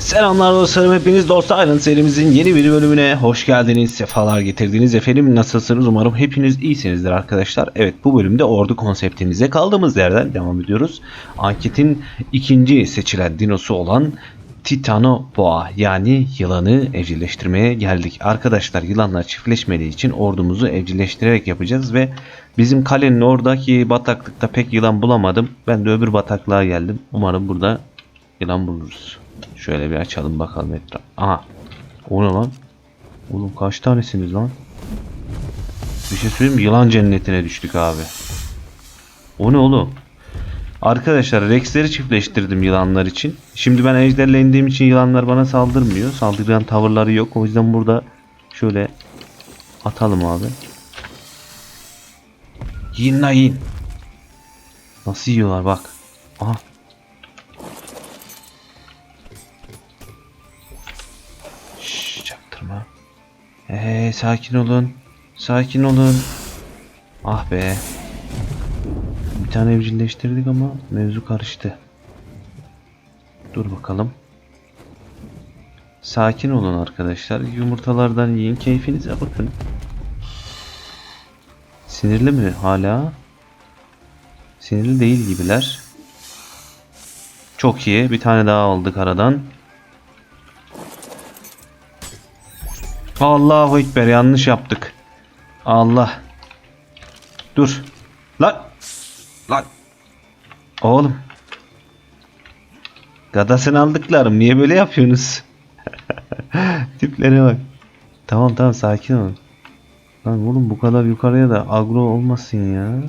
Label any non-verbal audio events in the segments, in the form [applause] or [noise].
Selamlar dostlarım hepiniz Dost Island serimizin yeni bir bölümüne hoş geldiniz sefalar getirdiniz efendim. Nasılsınız? Umarım hepiniz iyisinizdir arkadaşlar. Evet bu bölümde ordu konseptimize kaldığımız yerden devam ediyoruz. Anketin ikinci seçilen dinosu olan Titanoboa yani yılanı evcilleştirmeye geldik. Arkadaşlar yılanlar çiftleşmediği için ordumuzu evcilleştirerek yapacağız ve bizim kalenin oradaki bataklıkta pek yılan bulamadım. Ben de öbür bataklığa geldim. Umarım burada yılan buluruz. Şöyle bir açalım bakalım etraf. Aha. O ne lan? Oğlum kaç tanesiniz lan? Bir şey söyleyeyim mi? Yılan cennetine düştük abi. O ne oğlum? Arkadaşlar Rex'leri çiftleştirdim yılanlar için. Şimdi ben ejderle için yılanlar bana saldırmıyor. Saldırgan tavırları yok. O yüzden burada şöyle atalım abi. Yiyin la yiyin. Nasıl yiyorlar bak. Aha. Çaktırma. Eee sakin olun. Sakin olun. Ah be. Bir tane evcilleştirdik ama mevzu karıştı. Dur bakalım. Sakin olun arkadaşlar. Yumurtalardan yiyin. Keyfinize bakın. Sinirli mi hala? Sinirli değil gibiler. Çok iyi. Bir tane daha aldık aradan. Allahu Ekber yanlış yaptık. Allah. Dur. Lan. Lan. Oğlum. Gadasını aldıklarım. Niye böyle yapıyorsunuz? [laughs] Tiplere bak. Tamam tamam sakin ol. Lan oğlum bu kadar yukarıya da agro olmasın ya.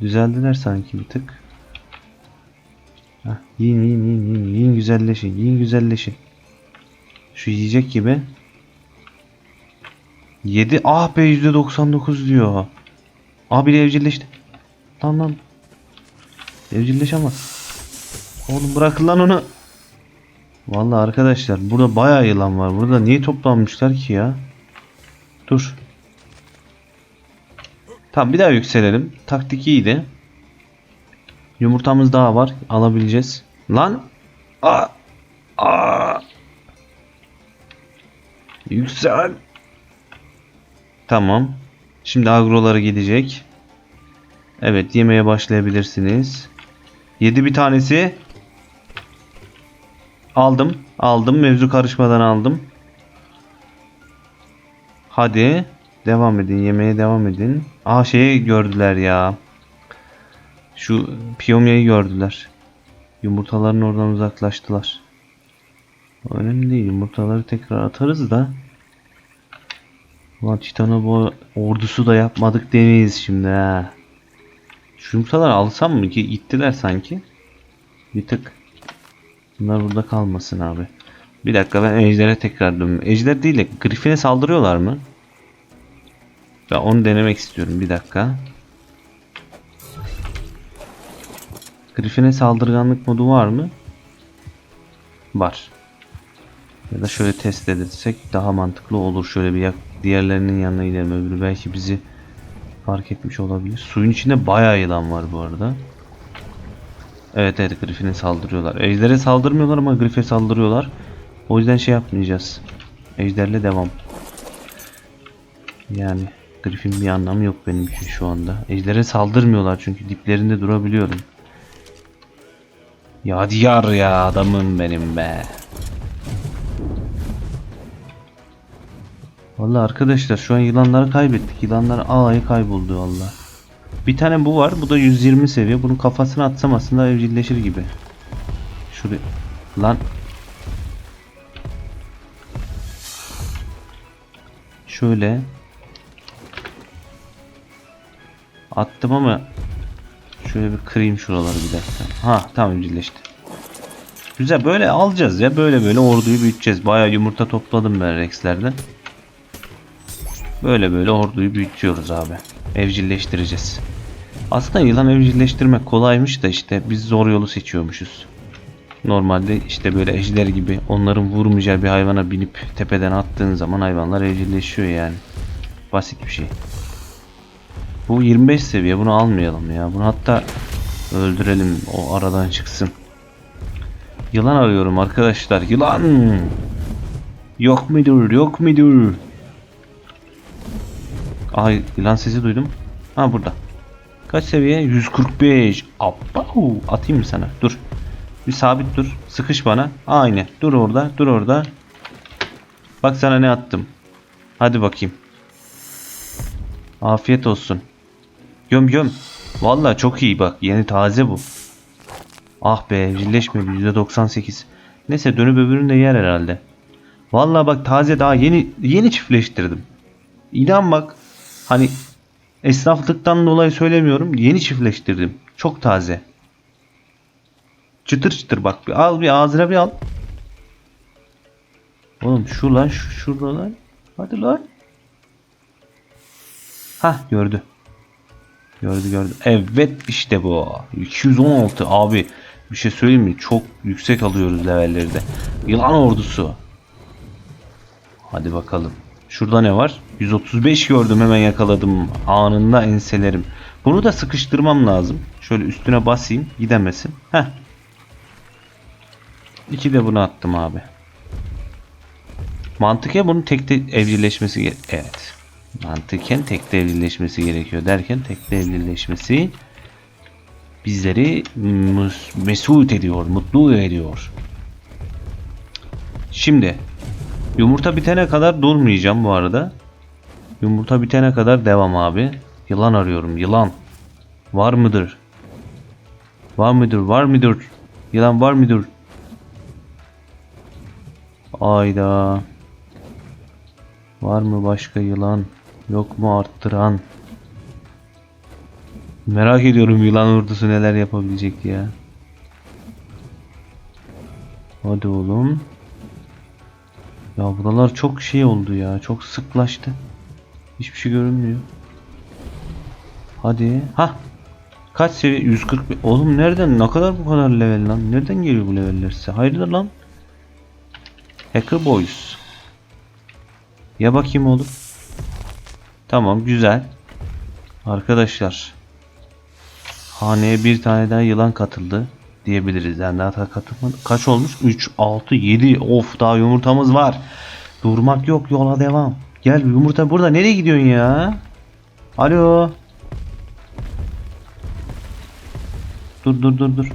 Düzeldiler sanki bir tık. Heh, yiyin yiyin yiyin yiyin. Güzelleşin. Yiyin güzelleşin. Şu yiyecek gibi. 7 ah be %99 diyor. Abi evcilleşti. Lan lan. Evcilleşemez. Oğlum bırakın lan onu. Vallahi arkadaşlar burada bayağı yılan var. Burada niye toplanmışlar ki ya? Dur. Tamam bir daha yükselelim. Taktik iyiydi. Yumurtamız daha var. Alabileceğiz. Lan. Aa. Aa. Yüksel. Tamam. Şimdi agroları gidecek. Evet yemeye başlayabilirsiniz. Yedi bir tanesi. Aldım. Aldım. Mevzu karışmadan aldım. Hadi. Devam edin. Yemeye devam edin. Aa şeyi gördüler ya. Şu piyomyayı gördüler. Yumurtaların oradan uzaklaştılar. Önemli değil. Yumurtaları tekrar atarız da. Ulan Titanobo ordusu da yapmadık demeyiz şimdi ha. Şu yumurtaları alsam mı ki gittiler sanki. Bir tık. Bunlar burada kalmasın abi. Bir dakika ben ejdere tekrar dönüyorum. Ejder değil de Griffin'e saldırıyorlar mı? Ben onu denemek istiyorum bir dakika. Griffin'e saldırganlık modu var mı? Var. Ya da şöyle test edersek daha mantıklı olur. Şöyle bir diğerlerinin yanına gidelim. Öbürü belki bizi fark etmiş olabilir. Suyun içinde bayağı yılan var bu arada. Evet evet Griffin'e saldırıyorlar. Ejder'e saldırmıyorlar ama Griffin'e saldırıyorlar. O yüzden şey yapmayacağız. Ejder'le devam. Yani Griffin bir anlamı yok benim için şu anda. Ejder'e saldırmıyorlar çünkü diplerinde durabiliyorum. Ya diyar ya adamım benim be. Vallahi arkadaşlar şu an yılanları kaybettik. Yılanlar ağayı kayboldu valla. Bir tane bu var. Bu da 120 seviye. Bunun kafasına atsam aslında evcilleşir gibi. Şuraya. Lan. Şöyle. Attım ama şöyle bir kırayım şuraları bir dakika. Ha tamam evcilleşti. Güzel böyle alacağız ya. Böyle böyle orduyu büyüteceğiz. Bayağı yumurta topladım ben Rex'lerden. Böyle böyle orduyu büyütüyoruz abi. Evcilleştireceğiz. Aslında yılan evcilleştirmek kolaymış da işte biz zor yolu seçiyormuşuz. Normalde işte böyle ejder gibi onların vurmayacağı bir hayvana binip tepeden attığın zaman hayvanlar evcilleşiyor yani. Basit bir şey. Bu 25 seviye bunu almayalım ya. Bunu hatta öldürelim o aradan çıksın. Yılan arıyorum arkadaşlar. Yılan. Yok mudur? Yok mudur? Ay yılan sesi duydum. Ha burada. Kaç seviye? 145. Abba. Atayım mı sana? Dur. Bir sabit dur. Sıkış bana. Aynı. Dur orada. Dur orada. Bak sana ne attım. Hadi bakayım. Afiyet olsun. Göm göm. Vallahi çok iyi bak. Yeni taze bu. Ah be evcilleşmedi %98. Neyse dönüp öbürünü de yer herhalde. Vallahi bak taze daha yeni yeni çiftleştirdim. İnan bak hani esnaflıktan dolayı söylemiyorum yeni çiftleştirdim. Çok taze. Çıtır çıtır bak bir al bir ağzına bir al. Oğlum şu lan şu şurada lan. Hadi lan. Hah gördü. Gördü gördü. Evet işte bu. 216 abi. Bir şey söyleyeyim mi? Çok yüksek alıyoruz levelleri de. Yılan ordusu. Hadi bakalım. Şurada ne var? 135 gördüm hemen yakaladım. Anında enselerim. Bunu da sıkıştırmam lazım. Şöyle üstüne basayım gidemesin. Heh. İki de bunu attım abi. Mantıken bunun tekte evcilleşmesi ge- evet. Mantıken tekte evcilleşmesi gerekiyor derken tekte evcilleşmesi bizleri mesut ediyor, mutlu ediyor. Şimdi yumurta bitene kadar durmayacağım bu arada. Yumurta bitene kadar devam abi. Yılan arıyorum, yılan. Var mıdır? Var mıdır? Var mıdır? Yılan var mıdır? Ayda. Var mı başka yılan? Yok mu arttıran? Merak ediyorum yılan ordusu neler yapabilecek ya. Hadi oğlum. Ya buralar çok şey oldu ya. Çok sıklaştı. Hiçbir şey görünmüyor. Hadi. Ha. Kaç seviye? 140. bir- Oğlum nereden? Ne kadar bu kadar level lan? Nereden geliyor bu leveller size? Hayırdır lan? Hacker Boys. Ya bakayım oğlum. Tamam güzel. Arkadaşlar. Haneye bir tane daha yılan katıldı diyebiliriz. Yani daha katılmadı. Kaç olmuş? 3, 6, 7. Of daha yumurtamız var. Durmak yok yola devam. Gel yumurta burada. Nereye gidiyorsun ya? Alo. Dur dur dur dur.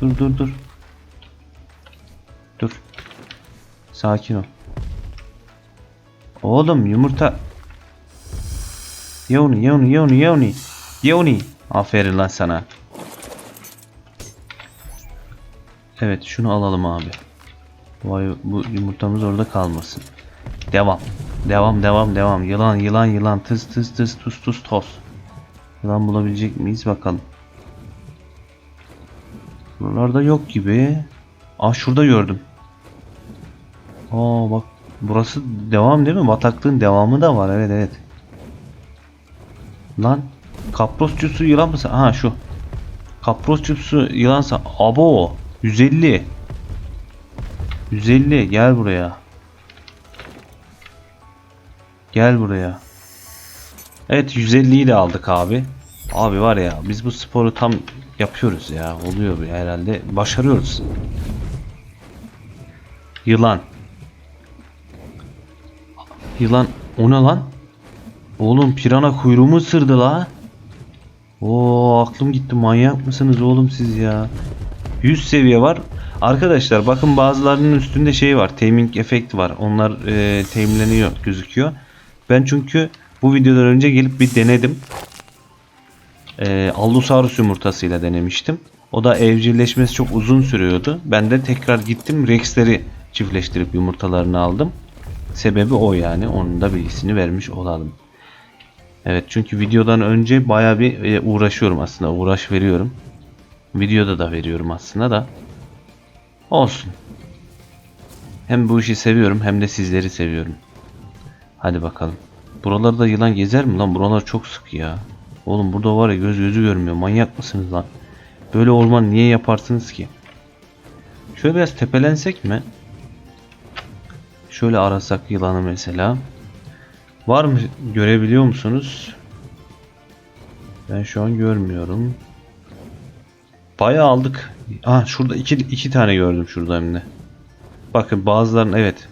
Dur dur dur. Dur. Sakin ol. Oğlum yumurta. Ye onu ye onu ye onu ye onu. Ye onu. Aferin lan sana. Evet şunu alalım abi. Vay bu yumurtamız orada kalmasın. Devam. Devam devam devam. Yılan yılan yılan tıs tıs tıs tus tus tos. Yılan bulabilecek miyiz bakalım. Buralarda yok gibi. Aa şurada gördüm. Aa bak burası devam değil mi? Bataklığın devamı da var. Evet evet. Lan kaprosçusu yılan mısın? Aha şu. Kaprosçusu yılansa abo 150. 150 gel buraya. Gel buraya. Evet 150'yi de aldık abi. Abi var ya biz bu sporu tam yapıyoruz ya. Oluyor herhalde. Başarıyoruz. Yılan. Yılan o ne lan? Oğlum pirana kuyruğumu ısırdı la. Oo aklım gitti manyak mısınız oğlum siz ya? 100 seviye var. Arkadaşlar bakın bazılarının üstünde şey var. Taming efekti var. Onlar e, teminleniyor gözüküyor. Ben çünkü bu videodan önce gelip bir denedim. E, Allosaurus yumurtasıyla denemiştim. O da evcilleşmesi çok uzun sürüyordu. Ben de tekrar gittim Rex'leri çiftleştirip yumurtalarını aldım. Sebebi o yani. Onun da bilgisini vermiş olalım. Evet çünkü videodan önce baya bir e, uğraşıyorum aslında. Uğraş veriyorum. Videoda da veriyorum aslında da. Olsun. Hem bu işi seviyorum hem de sizleri seviyorum. Hadi bakalım. Buralarda yılan gezer mi lan? Buralar çok sık ya. Oğlum burada var ya göz gözü görmüyor. Manyak mısınız lan? Böyle orman niye yaparsınız ki? Şöyle biraz tepelensek mi? Şöyle arasak yılanı mesela. Var mı? Görebiliyor musunuz? Ben şu an görmüyorum. Bayağı aldık. Ah şurada iki, iki tane gördüm şurada hem de. Bakın bazılarının evet.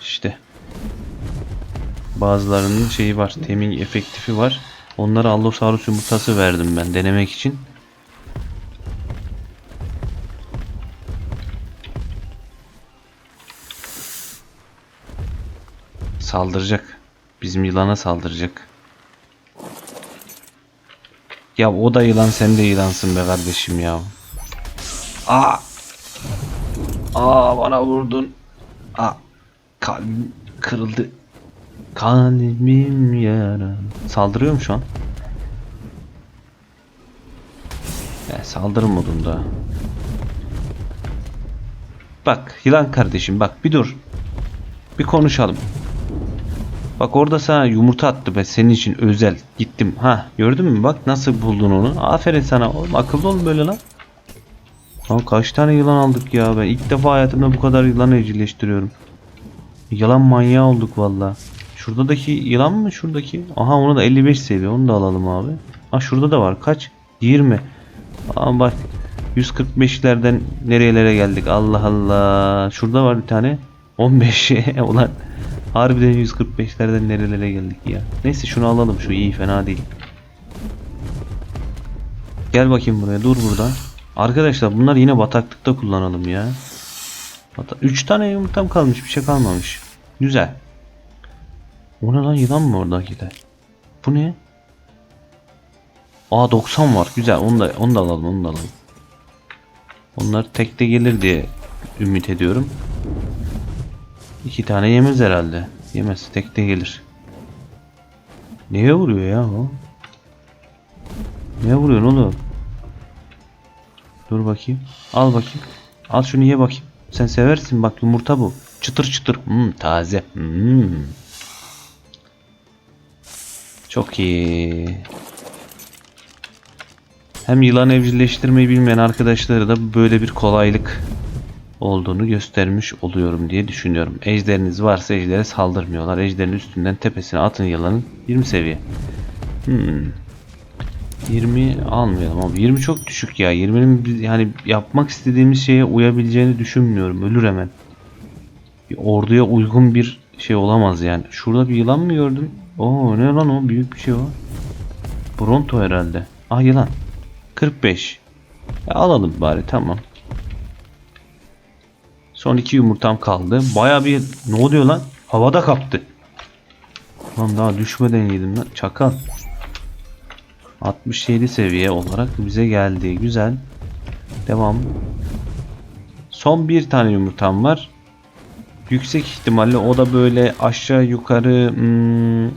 İşte. Bazılarının şeyi var. Temin efektifi var. Onlara Allosaurus yumurtası verdim ben denemek için. Saldıracak. Bizim yılana saldıracak. Ya o da yılan sen de yılansın be kardeşim ya. Aa! Aa bana vurdun. Aa! Kalbim kırıldı. Kalbim yara. Saldırıyor mu şu an? Ya saldırı modunda. Bak yılan kardeşim bak bir dur. Bir konuşalım. Bak orada sana yumurta attı be senin için özel. Gittim. Ha gördün mü bak nasıl buldun onu. Aferin sana oğlum akıllı ol böyle lan. Lan kaç tane yılan aldık ya ben ilk defa hayatımda bu kadar yılan evcilleştiriyorum. Yılan manyağı olduk valla. Şuradaki yılan mı şuradaki? Aha onu da 55 seviye onu da alalım abi. Ha şurada da var kaç? 20. Aa bak 145'lerden nerelere geldik Allah Allah. Şurada var bir tane 15 [laughs] ulan harbiden 145'lerden nerelere geldik ya. Neyse şunu alalım şu iyi fena değil. Gel bakayım buraya dur burada. Arkadaşlar bunlar yine bataklıkta kullanalım ya. 3 tane yumurtam kalmış bir şey kalmamış. Güzel. O ne lan yılan mı oradakiler? Bu ne? Aa 90 var. Güzel. Onu da onu da alalım, onu da alalım. Onlar tekte gelir diye ümit ediyorum. İki tane yemez herhalde. Yemez. Tekte gelir. Neye vuruyor ya o? Neye vuruyorsun oğlum? Dur bakayım. Al bakayım. Al şunu ye bakayım. Sen seversin bak yumurta bu. Çıtır çıtır. Hmm, taze. Hmm. Çok iyi. Hem yılan evcilleştirmeyi bilmeyen arkadaşları da böyle bir kolaylık olduğunu göstermiş oluyorum diye düşünüyorum. Ejderiniz varsa ejdere saldırmıyorlar. Ejderin üstünden tepesine atın yılanın 20 seviye. Hmm. 20 almayalım ama 20 çok düşük ya. 20'nin biz- yani yapmak istediğimiz şeye uyabileceğini düşünmüyorum. Ölür hemen. Bir orduya uygun bir şey olamaz yani. Şurada bir yılan mı gördüm? Oo ne lan o? Büyük bir şey o. Bronto herhalde. Ah yılan. 45. Ya alalım bari tamam. Son iki yumurtam kaldı. Baya bir ne oluyor lan? Havada kaptı. Lan daha düşmeden yedim lan. Çakal. 67 seviye olarak bize geldi. Güzel. Devam. Son bir tane yumurtam var. Yüksek ihtimalle o da böyle aşağı yukarı hmm,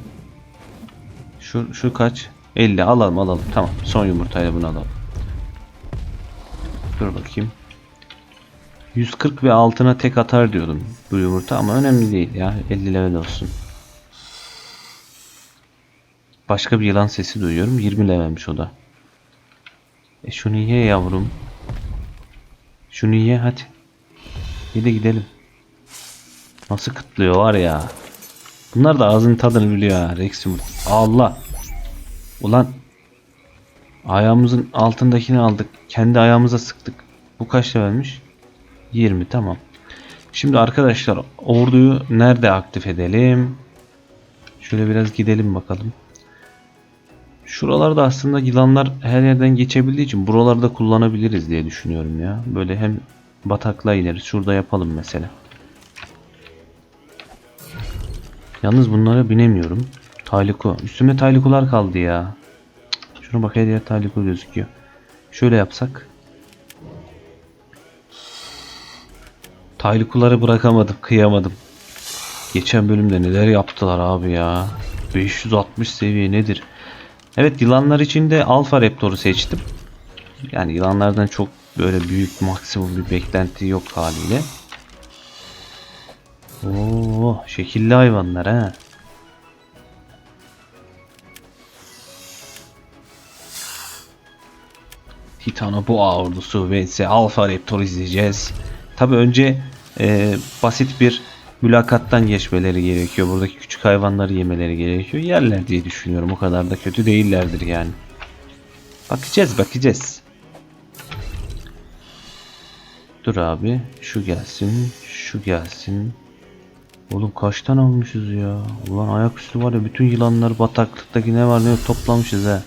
şu, şu kaç? 50 alalım alalım. Tamam. Son yumurtayla bunu alalım. Dur bakayım. 140 ve altına tek atar diyordum bu yumurta ama önemli değil ya. 50 level olsun. Başka bir yılan sesi duyuyorum. 20 levelmiş o da. E şunu ye yavrum. Şunu ye hadi. Bir de gidelim. Nasıl kıtlıyor var ya. Bunlar da ağzının tadını biliyor ha Rex yumurta. Allah. Ulan. Ayağımızın altındakini aldık. Kendi ayağımıza sıktık. Bu kaç levelmiş? 20 tamam. Şimdi arkadaşlar orduyu nerede aktif edelim? Şöyle biraz gidelim bakalım. Şuralarda aslında yılanlar her yerden geçebildiği için buralarda kullanabiliriz diye düşünüyorum ya. Böyle hem bataklığa ineriz. Şurada yapalım mesela. Yalnız bunlara binemiyorum. Tayliko. Üstüme taylikolar kaldı ya. Şuna bak her yer tayliko gözüküyor. Şöyle yapsak. Taylikoları bırakamadım. Kıyamadım. Geçen bölümde neler yaptılar abi ya. 560 seviye nedir? Evet yılanlar için de Alfa Raptor'u seçtim. Yani yılanlardan çok böyle büyük maksimum bir beklenti yok haliyle. Oo, şekilli hayvanlar ha. Titanoboa ordusu vs Alfa Raptor izleyeceğiz. Tabi önce e, basit bir mülakattan geçmeleri gerekiyor. Buradaki küçük hayvanları yemeleri gerekiyor. Yerler diye düşünüyorum. O kadar da kötü değillerdir yani. Bakacağız bakacağız. Dur abi. Şu gelsin. Şu gelsin. Oğlum kaç tane almışız ya? Ulan ayaküstü var ya bütün yılanlar bataklıktaki ne var ne yok toplamışız he.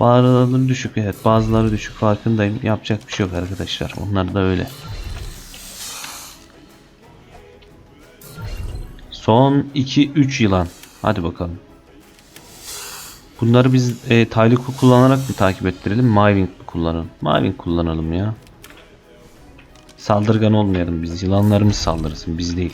Bazıları düşük evet bazıları düşük farkındayım. Yapacak bir şey yok arkadaşlar. Onlar da öyle. Son 2-3 yılan. Hadi bakalım. Bunları biz e, taylı kullanarak mı takip ettirelim? Miving mi kullanalım? Miving kullanalım ya. Saldırgan olmayalım biz. Yılanlarımız saldırsın biz değil.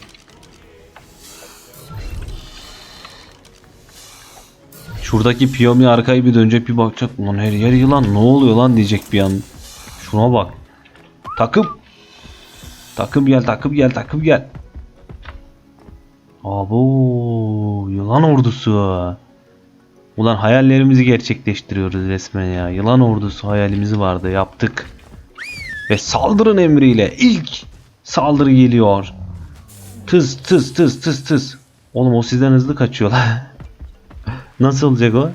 Şuradaki piyomi arkayı bir dönecek bir bakacak. Ulan her yer yılan ne oluyor lan diyecek bir an. Şuna bak. Takım. Takım gel takım gel takım gel. Abo yılan ordusu. Ulan hayallerimizi gerçekleştiriyoruz resmen ya. Yılan ordusu hayalimizi vardı yaptık. Ve saldırın emriyle ilk saldırı geliyor. Tıs tıs tıs tıs tıs. Oğlum o sizden hızlı kaçıyor lan. [laughs] Nasıl olacak o?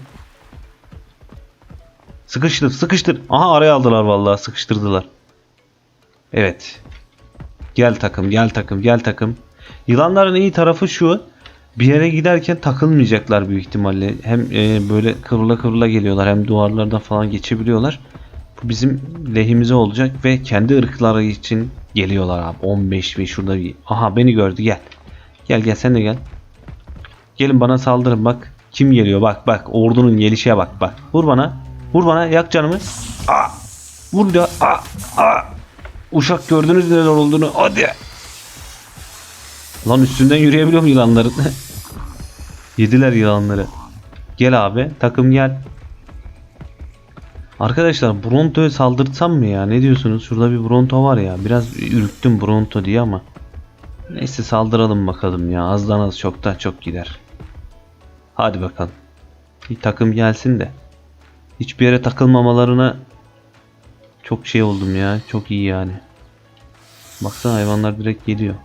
Sıkıştır sıkıştır. Aha araya aldılar vallahi sıkıştırdılar. Evet. Gel takım gel takım gel takım. Yılanların iyi tarafı şu. Bir yere giderken takılmayacaklar büyük ihtimalle. Hem e, böyle kıvrıla kıvrıla geliyorlar hem duvarlardan falan geçebiliyorlar. Bu bizim lehimize olacak ve kendi ırkları için geliyorlar abi. 15 ve şurada bir. Aha beni gördü gel. Gel gel sen de gel. Gelin bana saldırın bak. Kim geliyor bak bak ordunun gelişe bak bak. Vur bana. Vur bana yak canımı. Aa! Vur da. Aa! Aa! Uşak gördünüz neler olduğunu. Hadi. Lan üstünden yürüyebiliyor mu yılanların? [laughs] Yediler yılanları. Gel abi takım gel. Arkadaşlar Bronto'ya saldırtsam mı ya? Ne diyorsunuz? Şurada bir Bronto var ya. Biraz ürktüm Bronto diye ama. Neyse saldıralım bakalım ya. Azdan az çoktan çok gider. Hadi bakalım. Bir takım gelsin de. Hiçbir yere takılmamalarına çok şey oldum ya. Çok iyi yani. Baksana hayvanlar direkt geliyor.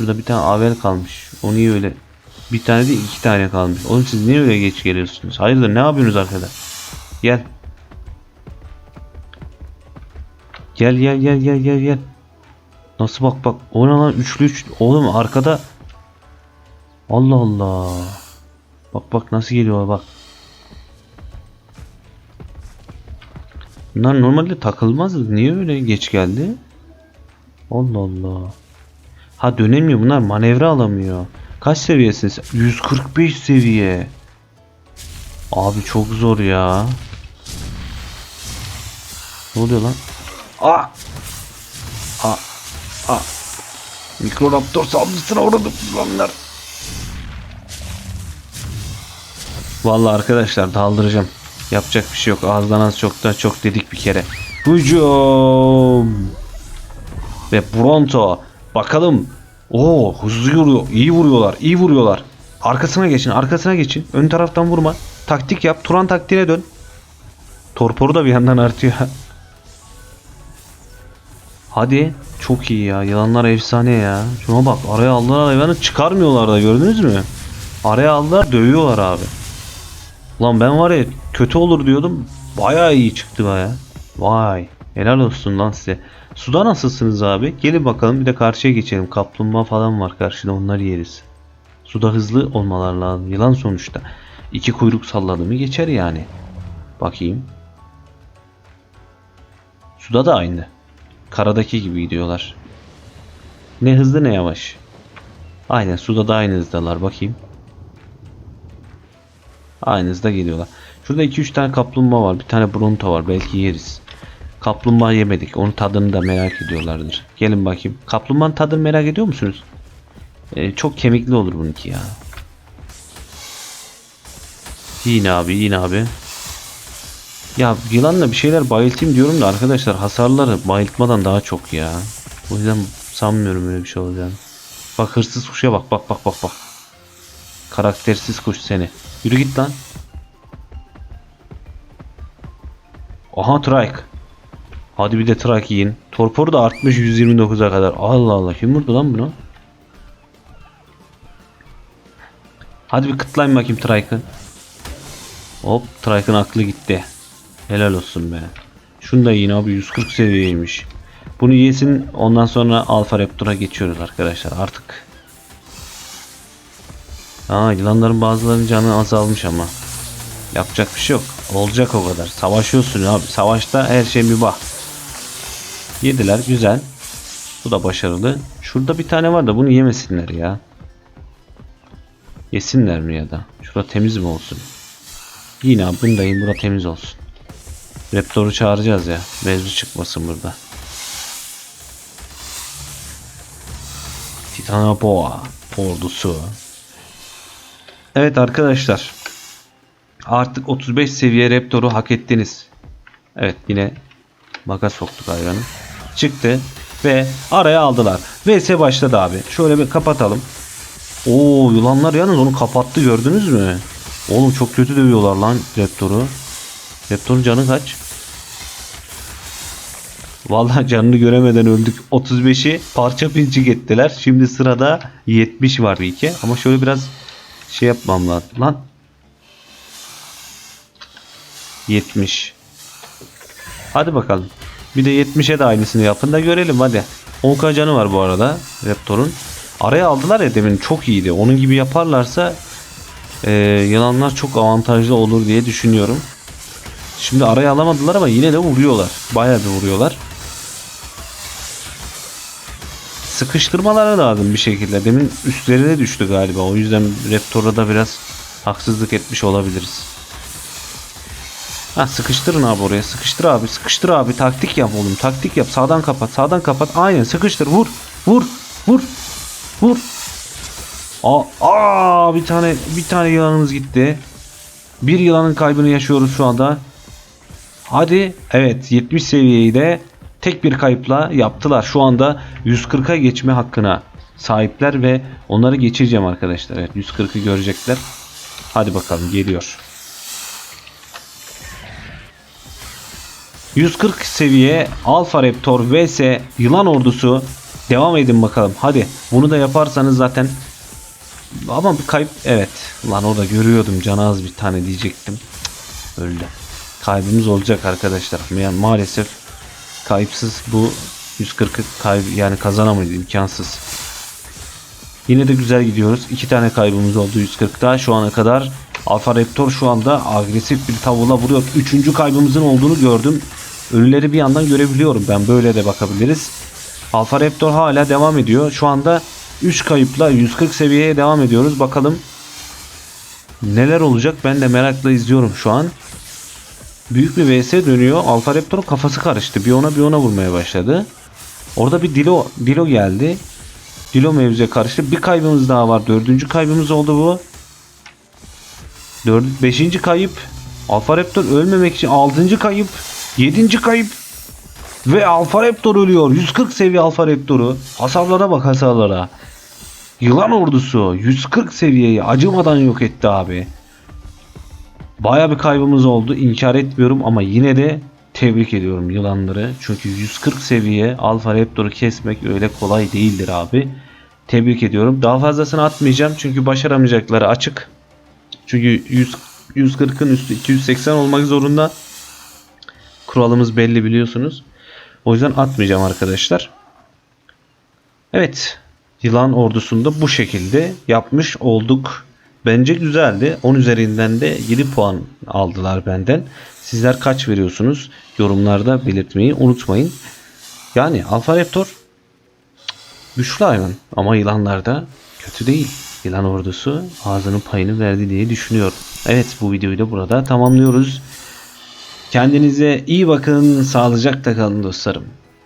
Şurada bir tane avel kalmış. O niye öyle? Bir tane değil iki tane kalmış. Oğlum siz niye öyle geç geliyorsunuz? Hayırdır ne yapıyorsunuz arkada? Gel. Gel gel gel gel gel gel. Nasıl bak bak. O ne lan üçlü üç. Oğlum arkada. Allah Allah. Bak bak nasıl geliyor bak. Bunlar normalde takılmazdı. Niye öyle geç geldi? Allah Allah. Ha dönemiyor bunlar manevra alamıyor. Kaç seviyesiniz? 145 seviye. Abi çok zor ya. Ne oluyor lan? Aa! Aa! Aa! Mikroraptor saldırısına uğradım lanlar. Vallahi arkadaşlar daldıracağım. Yapacak bir şey yok. Ağızdan az çok da çok dedik bir kere. Hücum! Ve Bronto. Bakalım. Oo hızlı vuruyor. İyi vuruyorlar. iyi vuruyorlar. Arkasına geçin. Arkasına geçin. Ön taraftan vurma. Taktik yap. Turan taktiğine dön. Torporu da bir yandan artıyor. [laughs] Hadi. Çok iyi ya. Yılanlar efsane ya. Şuna bak. Araya aldılar hayvanı çıkarmıyorlar da gördünüz mü? Araya aldılar dövüyorlar abi. Lan ben var ya kötü olur diyordum. Bayağı iyi çıktı baya. Vay. Helal olsun lan size. Suda nasılsınız abi? Gelin bakalım bir de karşıya geçelim. Kaplumbağa falan var karşıda onları yeriz. Suda hızlı olmalar lazım. Yılan sonuçta. İki kuyruk salladı mı geçer yani. Bakayım. Suda da aynı. Karadaki gibi gidiyorlar. Ne hızlı ne yavaş. Aynen suda da aynı hızdalar. Bakayım. Aynı hızda geliyorlar. Şurada 2-3 tane kaplumbağa var. Bir tane bronto var. Belki yeriz. Kaplumbağa yemedik. Onun tadını da merak ediyorlardır. Gelin bakayım. Kaplumbağanın tadını merak ediyor musunuz? Ee, çok kemikli olur bununki ya. Yiyin abi yiyin abi. Ya yılanla bir şeyler bayıltayım diyorum da arkadaşlar hasarları bayıltmadan daha çok ya. O yüzden sanmıyorum öyle bir şey olacağını. Bak hırsız kuşa bak bak bak bak bak. Karaktersiz kuş seni. Yürü git lan. Aha trike. Hadi bir de trike yiyin. Torporu da artmış 129'a kadar. Allah Allah kim vurdu lan bunu? Hadi bir kıtlayın bakayım trike'ı. Hop trike'ın aklı gitti. Helal olsun be. Şunu da yiyin abi 140 seviyeymiş. Bunu yesin ondan sonra Alfa Raptor'a geçiyoruz arkadaşlar artık. Aa yılanların bazılarının canı azalmış ama. Yapacak bir şey yok. Olacak o kadar. Savaşıyorsun abi. Savaşta her şey mübah. Yediler güzel. Bu da başarılı. Şurada bir tane var da bunu yemesinler ya. Yesinler mi ya da? Şurada temiz mi olsun? Yine yiyin. Bura temiz olsun. Raptor'u çağıracağız ya. Mevzu çıkmasın burada. Titanoboa ordusu. Evet arkadaşlar. Artık 35 seviye Raptor'u hak ettiniz. Evet yine makas soktuk hayvanı. Çıktı ve araya aldılar. VS başladı abi. Şöyle bir kapatalım. Oo yılanlar yalnız onu kapattı gördünüz mü? Oğlum çok kötü dövüyorlar lan Raptor'u. Raptor'un canı kaç? Vallahi canını göremeden öldük. 35'i parça pinçik ettiler. Şimdi sırada 70 var bir iki. Ama şöyle biraz şey yapmam lazım. Lan 70. Hadi bakalım. Bir de 70'e de aynısını yapın da görelim hadi. 10k canı var bu arada Raptor'un. Araya aldılar ya demin çok iyiydi. Onun gibi yaparlarsa e, yılanlar çok avantajlı olur diye düşünüyorum. Şimdi araya alamadılar ama yine de vuruyorlar. Bayağı bir vuruyorlar. Sıkıştırmaları lazım bir şekilde. Demin üstlerine düştü galiba. O yüzden Raptor'a da biraz haksızlık etmiş olabiliriz. Ha sıkıştırın abi oraya. Sıkıştır abi. Sıkıştır abi. Taktik yap oğlum. Taktik yap. Sağdan kapat. Sağdan kapat. Aynen sıkıştır. Vur. Vur. Vur. Vur. Aa, aa bir tane bir tane yılanımız gitti. Bir yılanın kaybını yaşıyoruz şu anda. Hadi. Evet 70 seviyeyi de tek bir kayıpla yaptılar. Şu anda 140'a geçme hakkına sahipler ve onları geçireceğim arkadaşlar. Evet 140'ı görecekler. Hadi bakalım geliyor. 140 seviye Alfa Raptor vs Yılan Ordusu devam edin bakalım. Hadi bunu da yaparsanız zaten ama bir kayıp evet. Lan orada görüyordum can az bir tane diyecektim. Öldü. Kaybımız olacak arkadaşlar. Yani maalesef kayıpsız bu 140'ı kayb yani kazanamayız imkansız. Yine de güzel gidiyoruz. İki tane kaybımız oldu 140'da şu ana kadar. Alfa Raptor şu anda agresif bir tavuğla vuruyor. Üçüncü kaybımızın olduğunu gördüm. Ölüleri bir yandan görebiliyorum. Ben böyle de bakabiliriz. Alfa Raptor hala devam ediyor. Şu anda 3 kayıpla 140 seviyeye devam ediyoruz. Bakalım neler olacak ben de merakla izliyorum şu an. Büyük bir vs dönüyor. Alfa Raptor'un kafası karıştı. Bir ona bir ona vurmaya başladı. Orada bir Dilo, Dilo geldi. Dilo mevzuya karıştı. Bir kaybımız daha var. Dördüncü kaybımız oldu bu. Dördü, beşinci kayıp. Alfa Raptor ölmemek için altıncı kayıp. Yedinci kayıp. Ve Alfa Raptor ölüyor. 140 seviye Alfa Raptor'u. Hasarlara bak hasarlara. Yılan ordusu 140 seviyeyi acımadan yok etti abi. Baya bir kaybımız oldu. İnkar etmiyorum ama yine de tebrik ediyorum yılanları. Çünkü 140 seviye Alfa Raptor'u kesmek öyle kolay değildir abi. Tebrik ediyorum. Daha fazlasını atmayacağım çünkü başaramayacakları açık. Çünkü 100 140'ın üstü 280 olmak zorunda. Kuralımız belli biliyorsunuz. O yüzden atmayacağım arkadaşlar. Evet. Yılan ordusunda bu şekilde yapmış olduk. Bence güzeldi. 10 üzerinden de 7 puan aldılar benden. Sizler kaç veriyorsunuz? Yorumlarda belirtmeyi unutmayın. Yani Alfa Raptor güçlü hayvan ama yılanlar da kötü değil. Yılan ordusu ağzının payını verdi diye düşünüyorum. Evet bu videoyu da burada tamamlıyoruz. Kendinize iyi bakın. Sağlıcakla kalın dostlarım.